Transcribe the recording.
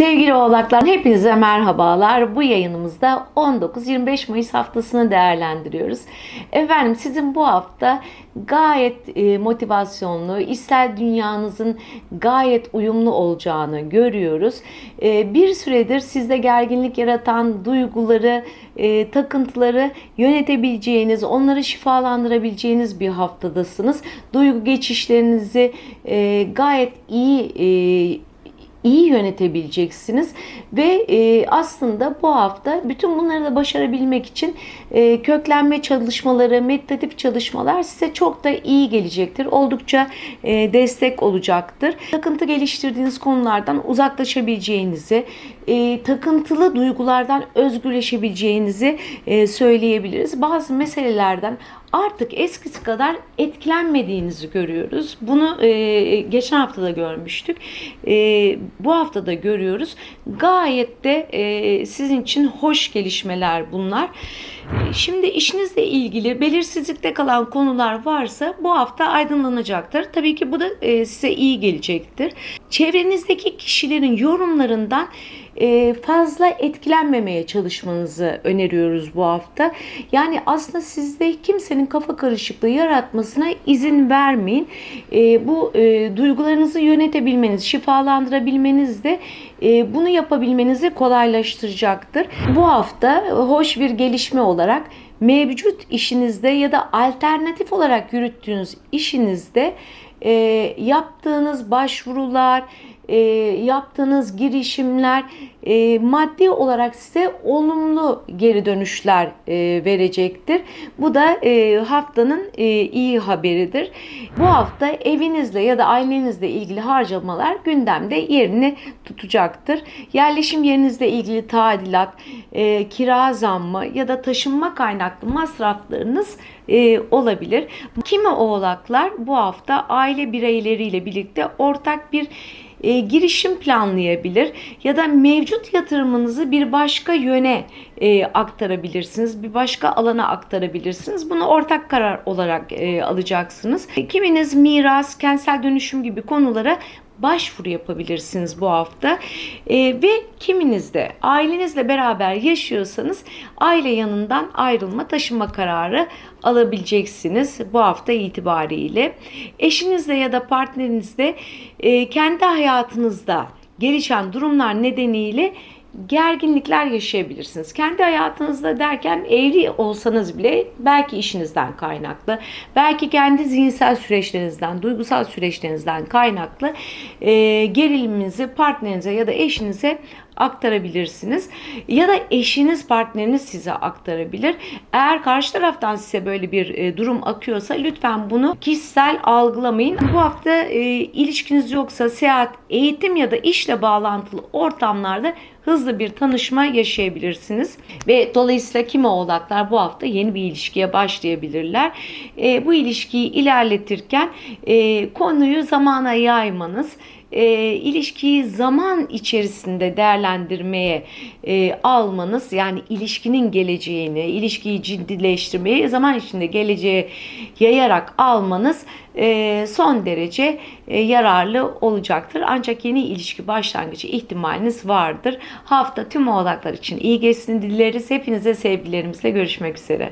Sevgili oğlaklar hepinize merhabalar. Bu yayınımızda 19-25 Mayıs haftasını değerlendiriyoruz. Efendim sizin bu hafta gayet e, motivasyonlu, içsel dünyanızın gayet uyumlu olacağını görüyoruz. E, bir süredir sizde gerginlik yaratan duyguları, e, takıntıları yönetebileceğiniz, onları şifalandırabileceğiniz bir haftadasınız. Duygu geçişlerinizi gayet iyi iyi yönetebileceksiniz ve e, aslında bu hafta bütün bunları da başarabilmek için e, köklenme çalışmaları, meditatif çalışmalar size çok da iyi gelecektir. Oldukça e, destek olacaktır. Takıntı geliştirdiğiniz konulardan uzaklaşabileceğinizi, e, takıntılı duygulardan özgürleşebileceğinizi e, söyleyebiliriz. Bazı meselelerden artık eskisi kadar etkilenmediğinizi görüyoruz. Bunu e, geçen hafta da görmüştük. E, bu hafta da görüyoruz. Gayet de e, sizin için hoş gelişmeler bunlar. Şimdi işinizle ilgili belirsizlikte kalan konular varsa bu hafta aydınlanacaktır. Tabii ki bu da e, size iyi gelecektir. Çevrenizdeki kişilerin yorumlarından fazla etkilenmemeye çalışmanızı öneriyoruz bu hafta. Yani aslında sizde kimsenin kafa karışıklığı yaratmasına izin vermeyin. E, bu e, duygularınızı yönetebilmeniz, şifalandırabilmeniz de e, bunu yapabilmenizi kolaylaştıracaktır. Bu hafta hoş bir gelişme olarak mevcut işinizde ya da alternatif olarak yürüttüğünüz işinizde e, yaptığınız başvurular, e, yaptığınız girişimler e, maddi olarak size olumlu geri dönüşler e, verecektir. Bu da e, haftanın e, iyi haberidir. Bu hafta evinizle ya da ailenizle ilgili harcamalar gündemde yerini tutacaktır. Yerleşim yerinizle ilgili tadilat, e, kira zammı ya da taşınma kaynaklı masraflarınız e, olabilir. Kimi oğlaklar bu hafta aile bireyleriyle birlikte ortak bir e, girişim planlayabilir ya da mevcut yatırımınızı bir başka yöne e, aktarabilirsiniz. Bir başka alana aktarabilirsiniz. Bunu ortak karar olarak e, alacaksınız. Kiminiz miras, kentsel dönüşüm gibi konulara başvuru yapabilirsiniz bu hafta. E, ve kiminiz de ailenizle beraber yaşıyorsanız aile yanından ayrılma, taşınma kararı alabileceksiniz bu hafta itibariyle. Eşinizle ya da partnerinizle e, kendi hayatınızda gelişen durumlar nedeniyle gerginlikler yaşayabilirsiniz. Kendi hayatınızda derken evli olsanız bile belki işinizden kaynaklı, belki kendi zihinsel süreçlerinizden, duygusal süreçlerinizden kaynaklı e, geriliminizi partnerinize ya da eşinize aktarabilirsiniz. Ya da eşiniz, partneriniz size aktarabilir. Eğer karşı taraftan size böyle bir e, durum akıyorsa lütfen bunu kişisel algılamayın. Bu hafta e, ilişkiniz yoksa seyahat, eğitim ya da işle bağlantılı ortamlarda hızlı bir tanışma yaşayabilirsiniz. Ve dolayısıyla kimi oğlaklar bu hafta yeni bir ilişkiye başlayabilirler. E, bu ilişkiyi ilerletirken e, konuyu zamana yaymanız, e, ilişkiyi zaman içerisinde değerlendirmeye e, almanız yani ilişkinin geleceğini, ilişkiyi ciddileştirmeye zaman içinde geleceğe yayarak almanız e, son derece e, yararlı olacaktır. Ancak yeni ilişki başlangıcı ihtimaliniz vardır. Hafta tüm oğlaklar için iyi geçsin dileriz. Hepinize sevgilerimizle görüşmek üzere.